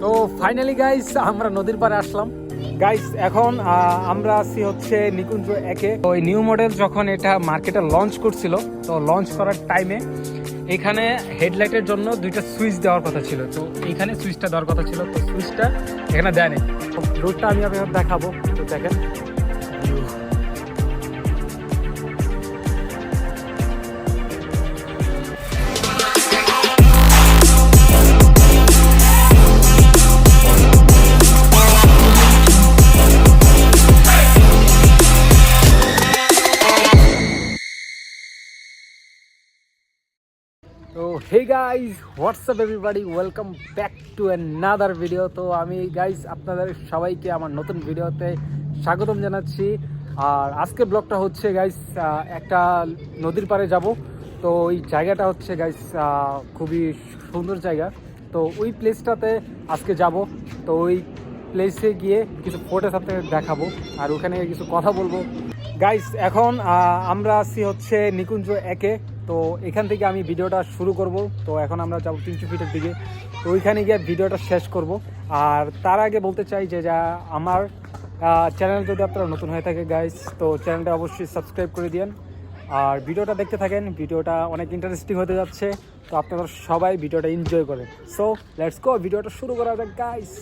তো finally guys আমরা নদীর পাড়ে আসলাম। গাইস এখন আমরা আছি হচ্ছে নিকুঞ্জ একে। ওই নিউ মডেল যখন এটা মার্কেটে লঞ্চ করছিল, তো লঞ্চ করার টাইমে এখানে হেডলাইটের জন্য দুইটা সুইচ দেওয়ার কথা ছিল। তো এখানে সুইচটা দেওয়ার কথা ছিল, তো সুইচটা এখানে দেয়নি। রোডটা আমি আপনার দেখাবো তো দেখেন। তো hey guys what's up everybody welcome back to another video তো, আমি গাইজ আপনাদের সবাইকে আমার নতুন ভিডিওতে স্বাগতম জানাচ্ছি। আর আজকের ব্লগটা হচ্ছে গাইজ একটা নদীর পাড়ে যাব। তো ওই জায়গাটা হচ্ছে গাইজ খুবই সুন্দর জায়গা। তো, ওই প্লেসটাতে আজকে যাব। তো, ওই প্লেসে গিয়ে কিছু ফটোস আপনাদের দেখাবো আর ওখানে কিছু কথা বলব। গাইস এখন আমরা আছি হচ্ছে নিকুঞ্জ একে। তো এখান থেকে আমি ভিডিওটা শুরু করব। তো এখন আমরা যাব তিনশো ফিটের দিকে। তো ওইখানে গিয়ে ভিডিওটা শেষ করব। আর তার আগে বলতে চাই যে, যা আমার চ্যানেল যদি আপনারা নতুন হয়ে থাকে গাইস তো চ্যানেলটা অবশ্যই সাবস্ক্রাইব করে দিন আর ভিডিওটা দেখতে থাকেন, ভিডিওটা অনেক ইন্টারেস্টিং হতে যাচ্ছে। তো আপনারা সবাই ভিডিওটা এনজয় করেন। সো লেটস গো ভিডিওটা শুরু করা যাক গাইস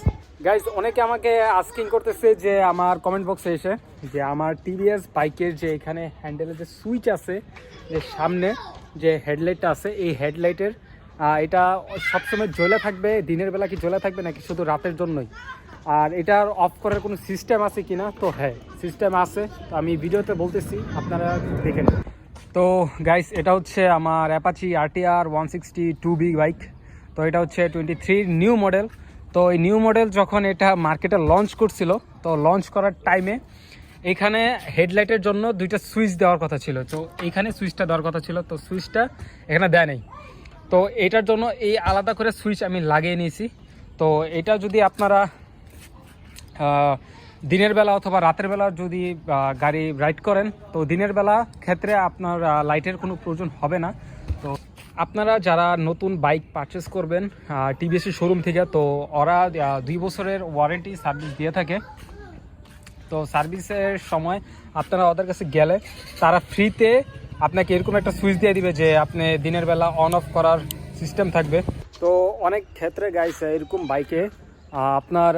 গাইস অনেকে আমাকে আস্কিং করতেছে যে আমার কমেন্ট বক্সে এসে যে আমার টিভিএস বাইকের যে এখানে হ্যান্ডেলের যে সুইচ আছে, যে সামনে যে হেডলাইটটা আছে, এই হেডলাইটের এটা সবসময় জ্বলে থাকবে, দিনের বেলা কি জ্বলে থাকবে নাকি শুধু রাতের জন্যই? আর এটার অফ করার কোনো সিস্টেম আছে কিনা? তো হ্যাঁ সিস্টেম আছে। তো আমি ভিডিওতে বলতেছি, আপনারা দেখেন তো গাইস এটা হচ্ছে আমার Apache RTR one sixty two B bike তো এটা হচ্ছে টোয়েন্টি নিউ মডেল তো এই নিউ মডেল যখন এটা মার্কেটে লঞ্চ করছিল, তো লঞ্চ করার টাইমে এখানে হেডলাইটের জন্য দুইটা সুইচ দেওয়ার কথা ছিল। তো এইখানে সুইচটা দেওয়ার কথা ছিল, তো সুইচটা এখানে দেয় নেই। তো এটার জন্য এই আলাদা করে সুইচ আমি লাগিয়ে নিয়েছি। তো এটা যদি আপনারা দিনের বেলা অথবা রাতের বেলা যদি গাড়ি রাইড করেন, তো দিনের বেলা ক্ষেত্রে আপনার লাইটের কোনো প্রয়োজন হবে না। তো আপনারা যারা নতুন বাইক পারচেস করবেন টিভিএসি শোরুম থেকে, তো ওরা দুই বছরের ওয়ারেন্টি সার্ভিস দিয়ে থাকে। তো সার্ভিসের সময় আপনারা ওদের কাছে গেলে তারা ফ্রিতে আপনাকে এরকম একটা সুইচ দিয়ে দিবে যে আপনি দিনের বেলা অন অফ করার সিস্টেম থাকবে। তো অনেক ক্ষেত্রে গাইছে এরকম বাইকে আপনার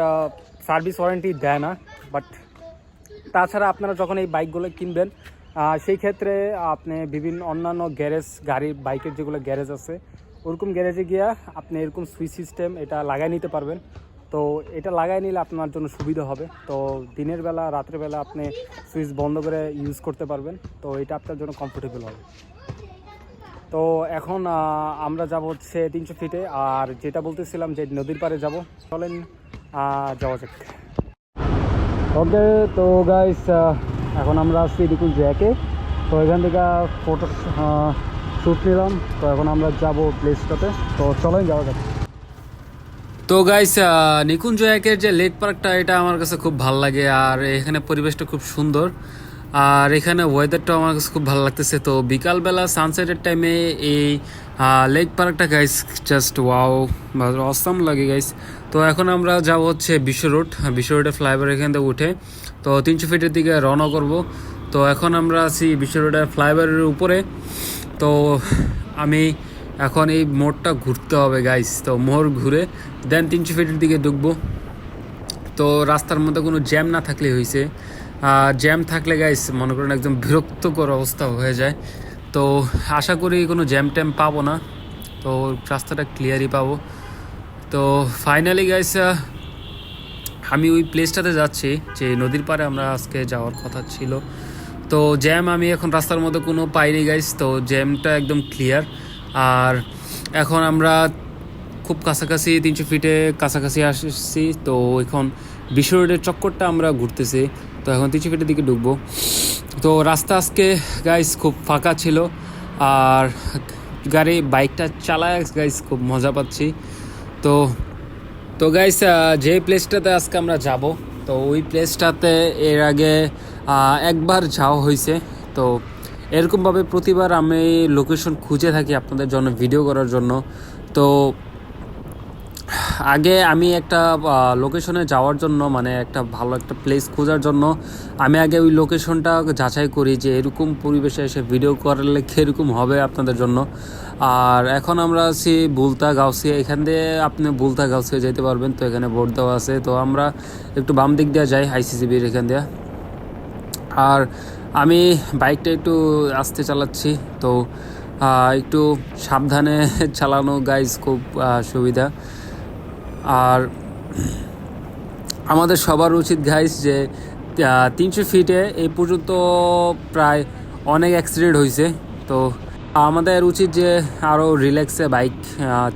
সার্ভিস ওয়ারেন্টি দেয় না বাট তাছাড়া আপনারা যখন এই বাইকগুলো কিনবেন সেই ক্ষেত্রে আপনি বিভিন্ন অন্যান্য গ্যারেজ গাড়ির বাইকের যেগুলো গ্যারেজ আছে, ওরকম গ্যারেজে গিয়া আপনি এরকম সুইচ সিস্টেম এটা লাগাই নিতে পারবেন। তো এটা লাগাই নিলে আপনার জন্য সুবিধা হবে। তো দিনের বেলা, রাতের বেলা আপনি সুইচ বন্ধ করে ইউজ করতে পারবেন। তো এটা আপনার জন্য কমফোর্টেবল হবে। তো এখন আমরা যাব হচ্ছে তিনশো ফিটে আর যেটা বলতেছিলাম যে নদীর পাড়ে যাব। চলেন যাওয়া যাক। ওকে, তো গাইস এখন আমরা আসছি বিকুল জ্যাকে। তো এখান থেকে ফটো শ্যুট নিলাম। তো এখন আমরা যাব প্লেসটাতে তো চলেন যাওয়া যাক। তো গাইস নিকুঞ্জ একের যে লেক পার্কটা এটা আমার কাছে খুব ভালো লাগে। আর এখানে পরিবেশটা খুব সুন্দর। আর এখানে ওয়েদারটাও আমার কাছে খুব ভালো লাগতেছে। তো বিকালবেলা সানসেটের টাইমে এই লেক পার্কটা গাইস জাস্ট ওয়াও অসাম লাগে গাইস তো এখন আমরা যাব হচ্ছে বিশ্ব রোড, বিশ্ব রোডে ফ্লাইওভার এখান থেকে উঠে, তো তিনশো ফিটের দিকে রওনা করব। তো এখন আমরা আছি বিশ্ব রোডের ফ্লাইওভারের উপরে। তো আমি এখন এই মোড়টা ঘুরতে হবে গাইস তো মোড় ঘুরে দেন তিনশো ফিটের দিকে ঢুকবো। তো রাস্তার মধ্যে কোনো জ্যাম না থাকলে হয়েছে জ্যাম থাকলে গাইস মনে করেন একদম বিরক্তকর অবস্থা হয়ে যায়। তো আশা করি কোনো জ্যাম ট্যাম পাবো না। তো রাস্তাটা ক্লিয়ারই পাবো। তো ফাইনালি গাইস আমি ওই প্লেসটাতে যাচ্ছি, যে নদীর পাড়ে আমরা আজকে যাওয়ার কথা ছিল। তো জ্যাম আমি এখন রাস্তার মধ্যে কোনো পাইনি গাইস তো জ্যামটা একদম ক্লিয়ার আর এখন আমরা খুব কাছাকাছি, তিনশো ফিটে কাছাকাছি আসছি। তো এখন বিশ্ব রোডের চক্করটা আমরা ঘুরতেছি। তো এখন তিনশো ফিটের দিকে ঢুকবো। তো রাস্তা আজকে গাইস খুব ফাঁকা ছিল। আর গাড়ি বাইকটা চালায় গাইস খুব মজা পাচ্ছি। তো তো গাইস যে প্লেসটাতে আজকে আমরা যাব, তো ওই প্লেসটাতে এর আগে একবার যাওয়া হয়েছে। তো এরকমভাবে প্রতিবার আমি লোকেশন খুঁজে থাকি আপনাদের জন্য ভিডিও করার জন্য। তো আগে আমি একটা লোকেশনে যাওয়ার জন্য মানে একটা ভালো একটা প্লেস খোঁজার জন্য, আমি আগে ওই লোকেশনটা যাচাই করি যে এরকম পরিবেশে এসে ভিডিও করলে কীরকম হবে আপনাদের জন্য। আর এখন আমরা আছি বুলতা গাউসিয়া, এখান দিয়ে আপনি বুলতা গাউসিয়া যেতে পারবেন, তো এখানে বোর্ড দেওয়া আছে। তো আমরা একটু বাম দিক দিয়ে যাই আইসিসিবির এখান দিয়ে। আর আমি বাইকটা একটু আস্তে চালাচ্ছি, তো একটু সাবধানে চালানো গাইজ খুব সুবিধা। আর আমাদের সবার উচিত গাইজ যে তিনশো ফিটে এই পর্যন্ত প্রায় অনেক অ্যাক্সিডেন্ট হয়েছে। তো আমাদের উচিত যে আরও রিল্যাক্সে বাইক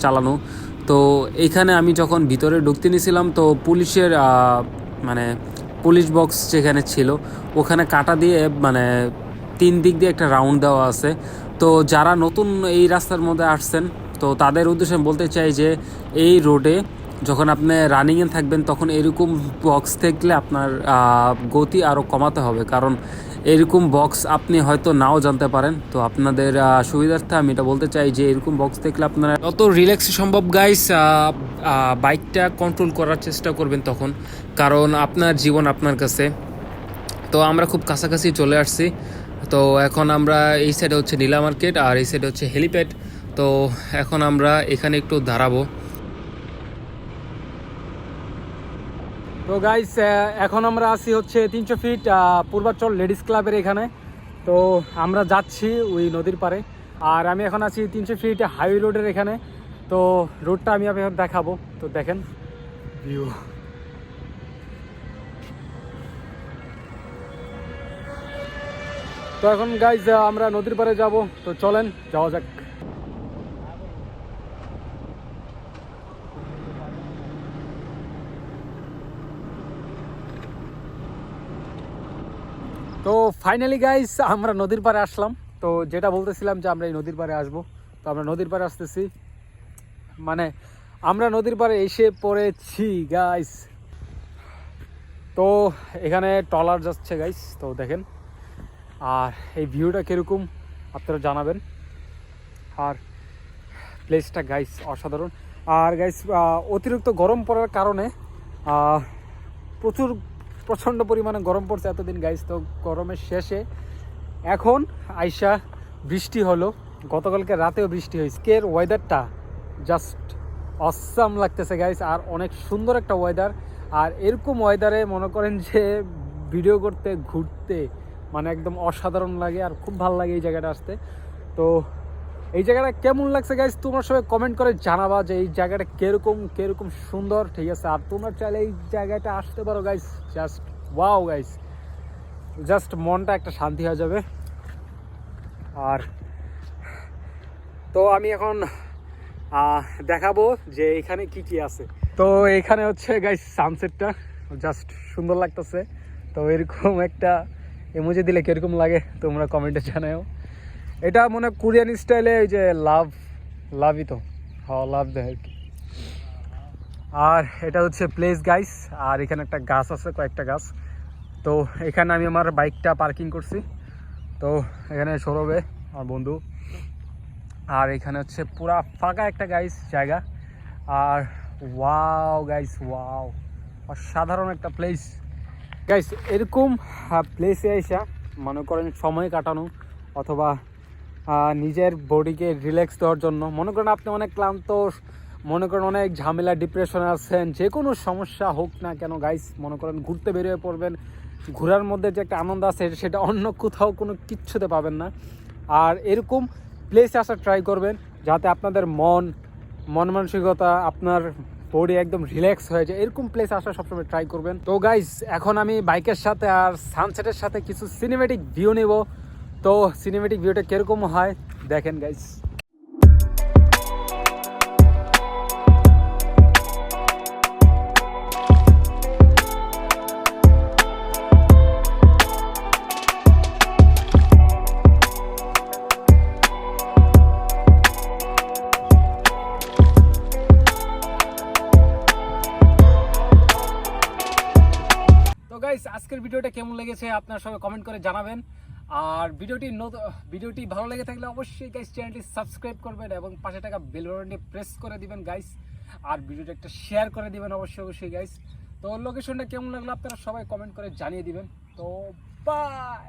চালানো। তো এইখানে আমি যখন ভিতরে ঢুকতে নিয়েছিলাম, তো পুলিশের মানে পুলিশ বক্স যেখানে ছিল, ওখানে কাটা দিয়ে মানে তিন দিক দিয়ে একটা রাউন্ড দেওয়া আছে। তো যারা নতুন এই রাস্তার মধ্যে আসছেন, তো তাদের উদ্দেশ্যে বলতে চাই যে, এই রোডে যখন আপনি রানিংয়ে থাকবেন, তখন এরকম বক্স থাকলে আপনার গতি আরও কমাতে হবে। কারণ এরকম বক্স আপনি হয়তো নাও জানতে পারেন। তো আপনাদের সুবিধার্থে আমি এটা বলতে চাই যে, এরকম বক্স দেখলে আপনারা যত রিল্যাক্স সম্ভব গাইস বাইকটা কন্ট্রোল করার চেষ্টা করবেন তখন। কারণ আপনার জীবন আপনার কাছে। তো আমরা খুব কাছাকাছি চলে আসছি। তো এখন আমরা এই সাইডে হচ্ছে নীলা মার্কেট আর এই সাইডে হচ্ছে হেলিপ্যাড তো এখন আমরা এখানে একটু দাঁড়াবো। তো গাইস এখন আমরা আছি হচ্ছে তিনশো ফিট পূর্বাচল লেডিস ক্লাবের এখানে। তো আমরা যাচ্ছি ওই নদীর পারে আর আমি এখন আছি তিনশো ফিট হাইওয়ে রোডের এখানে। তো রোডটা আমি আপনাকে দেখাবো। তো দেখেন। ভিউ তো এখন গাইজ আমরা নদীর পাড়ে যাব। তো চলেন যাওয়া যাক তো ফাইনালি গাইস আমরা নদীর পাড়ে আসলাম। তো যেটা বলতেছিলাম যে আমরা এই নদীর পাড়ে আসব। তো আমরা নদীর পাড়ে আসতেছি। মানে আমরা নদীর পাড়ে এসে পড়েছি গাইস তো এখানে ট্রলার যাচ্ছে গাইস তো দেখেন। আর এই ভিউটা কীরকম, আপনারা জানাবেন। আর প্লেসটা গাইস অসাধারণ। আর গাইস অতিরিক্ত গরম পড়ার কারণে প্রচুর প্রচণ্ড পরিমাণে গরম পড়ছে এতদিন গাইস তো গরমের শেষে। এখন আইসা বৃষ্টি হলো। গতকালকে রাতেও বৃষ্টি হয়েছে। কের ওয়েদারটা জাস্ট অসাম লাগতেছে গাইস আর অনেক সুন্দর একটা ওয়েদার আর এরকম ওয়েদারে মনে করেন যে ভিডিও করতে, ঘুরতে মানে একদম অসাধারণ লাগে আর খুব ভালো লাগে এই জায়গাটা আসতে। তো এই জায়গাটা কেমন লাগছে গাইস তোমার সবাই কমেন্ট করে জানাবা যে এই জায়গাটা কীরকম কীরকম সুন্দর, ঠিক আছে? আর তোমরা চাইলে এই জায়গাটা আসতে পারো guys just wow guys just মনটা একটা শান্তি হয়ে যাবে। আর তো আমি এখন দেখাবো যে এখানে কি কি আছে। তো এখানে হচ্ছে গাইস সানসেটটা জাস্ট সুন্দর লাগতেছে। তো এরকম একটা এমোজি দিলে কীরকম লাগে, তোমরা কমেন্টে জানাও এটা মনে হয় কোরিয়ান স্টাইলে ওই যে লাভ, লাভই তো হ্যাঁ লাভ দেয় আর কি। আর এটা হচ্ছে প্লেস গাইস আর এখানে একটা গাছ আছে, কয়েকটা গাছ। তো এখানে আমি আমার বাইকটা পার্কিং করছি। তো এখানে সৌরভে, আমার বন্ধু। আর এখানে হচ্ছে পুরা ফাঁকা একটা গাইস জায়গা। আর ওয়াও গাইস ওয়াও অসাধারণ একটা প্লেস গাইস এরকম প্লেসে এসে মনে করেন সময় কাটানো, অথবা নিজের বডিকে রিল্যাক্স দেওয়ার জন্য। মনে করেন আপনি অনেক ক্লান্ত, মনে করেন অনেক ঝামেলা ডিপ্রেশনে আছেন, যে কোনো সমস্যা হোক না কেন গাইস মনে করেন ঘুরতে বেরিয়ে পড়বেন। ঘোরার মধ্যে যে একটা আনন্দ আছে, সেটা অন্য কোথাও কোনো কিচ্ছুতে পাবেন না। আর এরকম প্লেসে আসা ট্রাই করবেন, যাতে আপনাদের মন মন মানসিকতা, আপনার বডি একদম রিল্যাক্স হয়ে যায়। এরকম প্লেস আসা সবসময় ট্রাই করবেন। তো গাইস এখন আমি বাইকের সাথে আর সানসেটের সাথে কিছু সিনেমেটিক ভিউ নেব। তো সিনেমেটিক ভিউটা কীরকম হয়? দেখেন গাইস তো গাইস আজকের ভিডিওটা কেমন লেগেছে আপনারা সবাই কমেন্ট করে জানাবেন। আর ভিডিওটি ভিডিওটি ভালো লেগে থাকলে অবশ্যই গাইস চ্যানেলটি সাবস্ক্রাইব করবেন এবং পাশে টাকা বেল বাটনটি প্রেস করে দিবেন গাইস আর ভিডিওটা একটা শেয়ার করে দিবেন অবশ্যই অবশ্যই গাইস তো লোকেশনটা কেমন লাগল আপনারা সবাই কমেন্ট করে জানিয়ে দিবেন। তো বাই